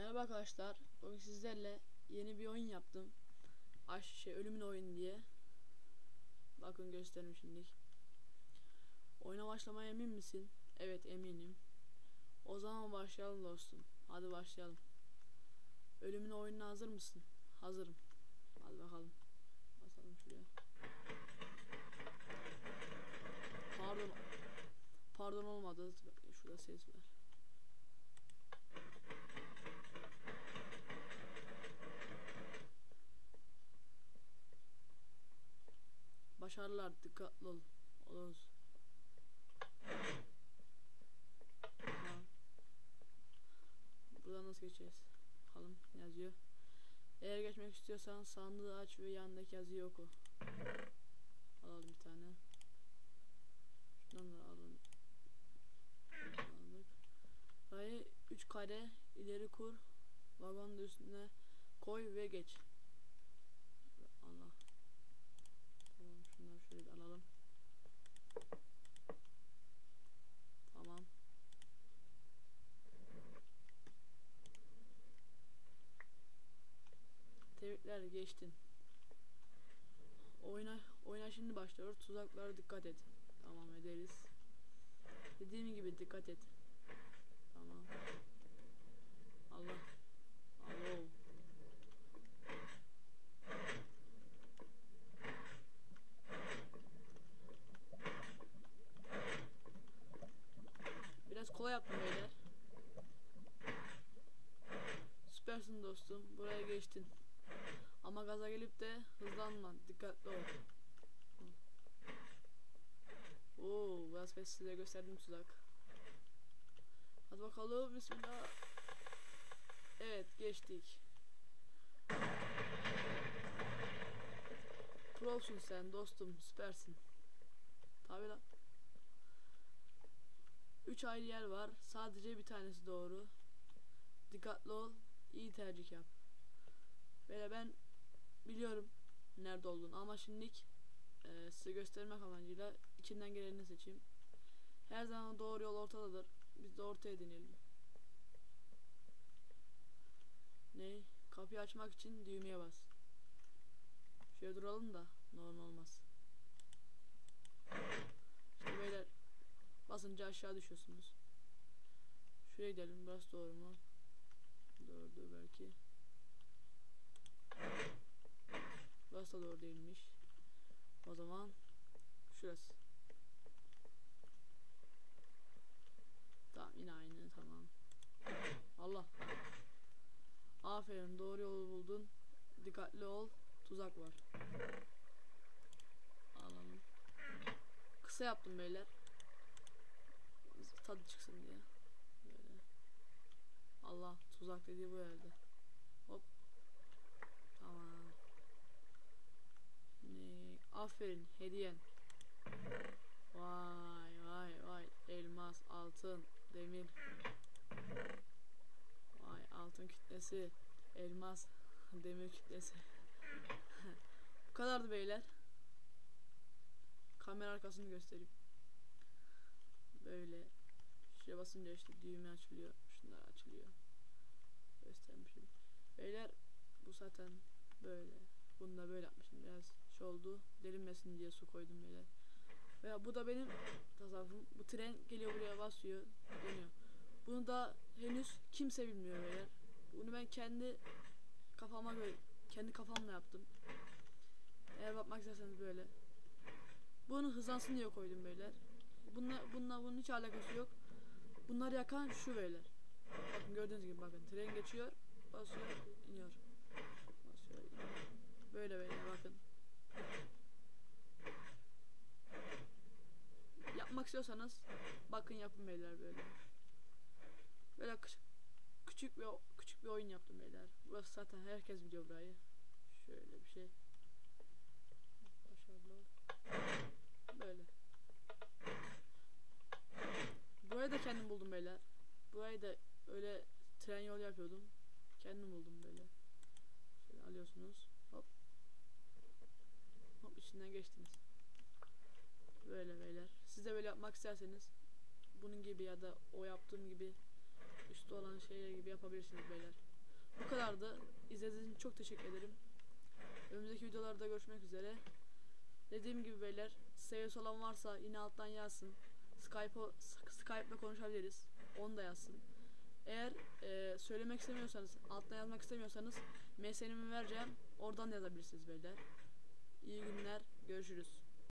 Merhaba arkadaşlar. Bugün sizlerle yeni bir oyun yaptım. Aş şey ölümün oyun diye. Bakın göstereyim şimdi. Oyuna başlamaya emin misin? Evet eminim. O zaman başlayalım dostum. Hadi başlayalım. Ölümün oyununa hazır mısın? Hazırım. Hadi bakalım. Basalım şuraya. Pardon. Pardon olmadı. Şurada ses var. Başarılar dikkatli ol. Oluruz. Buradan nasıl geçeceğiz? Bakalım yazıyor. Eğer geçmek istiyorsan sandığı aç ve yanındaki yazıyı oku. Alalım bir tane. Şundan da alalım. Aldık. Rayı 3 kare ileri kur. Vagonun üstüne koy ve geç. Allah. Tamam şunları şöyle bir alalım. Tamam. Tebrikler geçtin. Oyuna oyuna şimdi başlıyor. Tuzaklara dikkat et. Tamam ederiz. Dediğim gibi dikkat et. Tamam. Allah. Alo. Biraz kolay yaptım beyler. Süpersin dostum. Buraya geçtin. Ama gaza gelip de hızlanma. Dikkatli ol. Oo, biraz ben size gösterdim tuzak. Hadi bakalım. Bismillah. Evet, geçtik. Prosun sen dostum, süpersin. Tabi lan. 3 ayrı yer var. Sadece bir tanesi doğru. Dikkatli ol. iyi tercih yap. Böyle ben biliyorum nerede olduğunu ama şimdilik e, size göstermek amacıyla içinden geleni seçeyim. Her zaman doğru yol ortadadır. Biz de ortaya deneyelim. Ne? Kapıyı açmak için düğmeye bas. Şöyle duralım da normal olmaz. İşte beyler basınca aşağı düşüyorsunuz. Şuraya gidelim. Burası doğru mu? Doğru belki. Burası doğru değilmiş. O zaman şurası. Tamam yine aynı tamam. Allah. Aferin doğru yolu buldun. Dikkatli ol. Tuzak var. Alalım. Kısa yaptım beyler. Tadı çıksın diye. Böyle. Allah tuzak dediği bu yerde. Hop. Tamam. Aferin hediyen. Vay vay vay. Elmas, altın, demir. Vay altın kütlesi, elmas, demir kütlesi. Bu kadardı beyler. Kamera arkasını göstereyim. Böyle şuraya basınca işte düğme açılıyor. Şunlar açılıyor. Göstermişim. Beyler bu zaten böyle. Bunu da böyle yapmışım. Biraz oldu. Delinmesin diye su koydum beyler. Veya bu da benim tasarrufum. Bu tren geliyor buraya basıyor. Dönüyor. Bunu da henüz kimse bilmiyor beyler. Bunu ben kendi kafama göre kendi kafamla yaptım. Eğer bakmak isterseniz böyle. Bunu hızlansın diye koydum beyler. Bununla, bununla bunun hiç alakası yok. Bunları yakan şu beyler. Bakın gördüğünüz gibi bakın tren geçiyor. Basıyor, iniyor. Basıyor, iniyor. Böyle beyler bakın. Yapmak istiyorsanız bakın yapın beyler böyle. Böyle küçük küçük bir küçük bir oyun yaptım beyler. Burası zaten herkes biliyor burayı. Şöyle bir şey. Böyle. Burayı da kendim buldum beyler. Burayı da öyle tren yol yapıyordum. Kendim buldum böyle. Şöyle alıyorsunuz. İçinden geçtiniz. Böyle beyler. Siz de böyle yapmak isterseniz bunun gibi ya da o yaptığım gibi üstü olan şeyler gibi yapabilirsiniz beyler. Bu kadardı. İzlediğiniz için çok teşekkür ederim. Önümüzdeki videolarda görüşmek üzere. Dediğim gibi beyler seviyesi olan varsa yine alttan yazsın. Skype'la konuşabiliriz. Onu da yazsın. Eğer e, söylemek istemiyorsanız, alttan yazmak istemiyorsanız MSN'imi vereceğim. Oradan da yazabilirsiniz beyler. İyi günler. Görüşürüz.